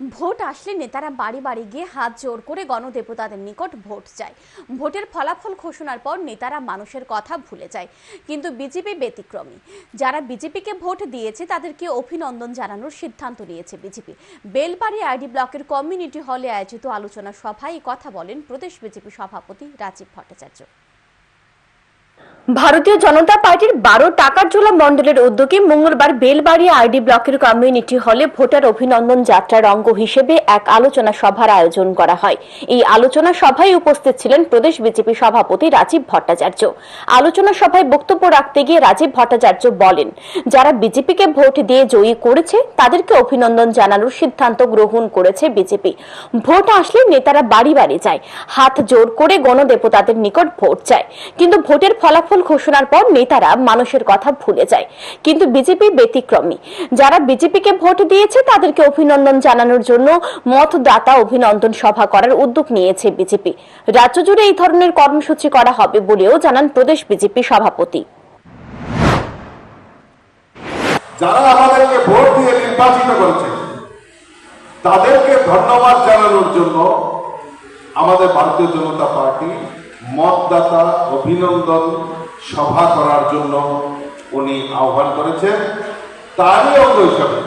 Vote আসলে নেতারা বাড়ি বাড়ি গিয়ে হাত জোর করে গণদেবতাদের নিকট ভোট চায়। ভোটের ফলাফল ঘোষণার পর নেতারা মানুষের কথা ভুলে যায়। কিন্তু বিজেপি ব্যতিক্রমী। যারা বিজেপিকে ভোট দিয়েছে, তাদেরকে অভিনন্দন জানানোর সিদ্ধান্ত নিয়েছে বিজেপি। বেলবাড়ি আইডি ব্লকের কমিউনিটি হলে আয়োজিত আলোচনা সভায় কথা বলেন প্রদেশ বিজেপি সভাপতি রাজীব ভট্টাচার্য। ভারতীয় জনতা পার্টির বারো টাকার জোলা মণ্ডলের উদ্যোগে মঙ্গলবার বেলবাড়িয়া আইডি ব্লকের কমিউনিটি হলে ভোটার অভিনন্দন যাত্রার অঙ্গ হিসেবে এক আলোচনা সভার আয়োজন করা হয়। এই আলোচনা সভায় উপস্থিত ছিলেন প্রদেশ বিজেপি সভাপতি রাজীব ভট্টাচার্য। আলোচনা সভায় বক্তব্য রাখতে গিয়ে রাজীব ভট্টাচার্য বলেন, যারা বিজেপিকে ভোট দিয়ে জয়ী করেছে, তাদেরকে অভিনন্দন জানানোর সিদ্ধান্ত গ্রহণ করেছে বিজেপি। ভোট আসলে নেতারা বাড়ি বাড়ি যায়, হাত জোর করে গণদেবতাদের নিকট ভোট চায়। কিন্তু ভোটের ফলাফল ঘোষণার পর নেতারা মানুষের কথা ভুলে যায়। কিন্তু বিজেপি ব্যতিক্রমী। যারা বিজেপিকে ভোট দিয়েছে, তাদেরকে অভিনন্দন জানানোর জন্য মতদাতা অভিনন্দন সভা করার উদ্যোগ নিয়েছে বিজেপি। রাজ্য জুড়ে এই ধরনের কর্মসূচি করা হবে বলেও জানান প্রদেশ বিজেপি সভাপতি। যারা আমাদেরকে ভোট দিয়ে নির্বাচিত করেছে, তাদেরকে ধন্যবাদ জানানোর জন্য আমাদের ভারতীয় জনতা পার্টি মতদাতা অভিনন্দন সভা করার জন্য উনি আহ্বান করেছেন। তারই অঙ্গ হিসাবে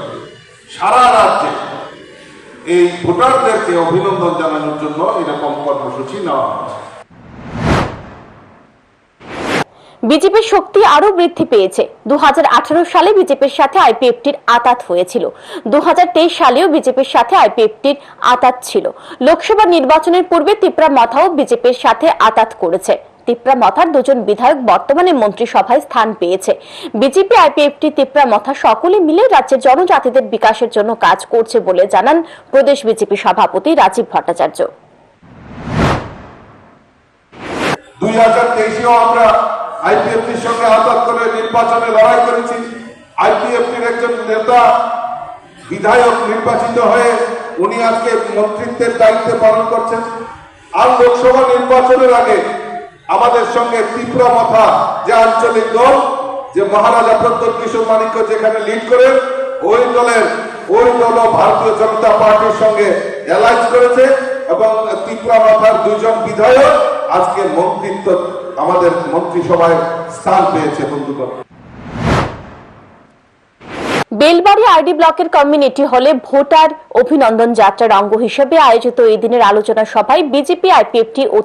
সারা রাজ্যে এই ভোটারদেরকে অভিনন্দন জানানোর জন্য এরকম কর্মসূচি নেওয়া হচ্ছে বিজেপির শক্তি আরও বৃদ্ধি পেয়েছে। দুই হাজার আঠারো সালে বিজেপির সাথে আইপিএফটির আতাত হয়েছিল। দু সালেও বিজেপির সাথে আইপিএফটির আতাত ছিল। লোকসভা নির্বাচনের পূর্বে তিপ্রা মথাও বিজেপির সাথে আতাত করেছে। তিপ্রা মথার দুজন বিধায়ক বর্তমানে মন্ত্রিসভায় স্থান পেয়েছে। বিজেপি, আইপিএফটি, তিপ্রা মথা সকলে মিলে রাজ্যের জনজাতিদের বিকাশের জন্য কাজ করছে বলে জানান প্রদেশ বিজেপি সভাপতি রাজীব ভট্টাচার্য। দুই হাজার তেইশেও আমরা আইপিএফটির সঙ্গে আঘাত করে নির্বাচনে লড়াই করেছি। আইপিএফটির একজন নেতা বিধায়ক নির্বাচিত হয়ে উনি আজকে মন্ত্রিত্বের দায়িত্বে পালন করছেন। আর লোকসভা নির্বাচনের আগে আমাদের সঙ্গে তীব্র মাথা যে আঞ্চলিক দল, যে মহারাজা প্রদ্যোৎ কিশোর মানিক্য যেখানে লিড করেন ওই দলের, ওই দল ভারতীয় জনতা পার্টির সঙ্গে অ্যালায়েন্স করেছে এবং ত্রিপুরা মাথার দুজন বিধায়ক আজকে মন্ত্রিত্ব আমাদের মন্ত্রিসভায় স্থান পেয়েছে বন্ধুগণ। বেলবাড়ি আইডি ব্লকের কমিউনিটি হলে ভোটার অভিনন্দন যাত্রার অঙ্গ হিসেবে আয়োজিত এই দিনের আলোচনা সভায় বিজেপি আইপিএফটি ও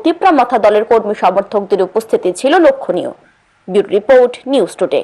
দলের কর্মী সমর্থকদের উপস্থিতি ছিল লক্ষণীয়। Bureau report, news today.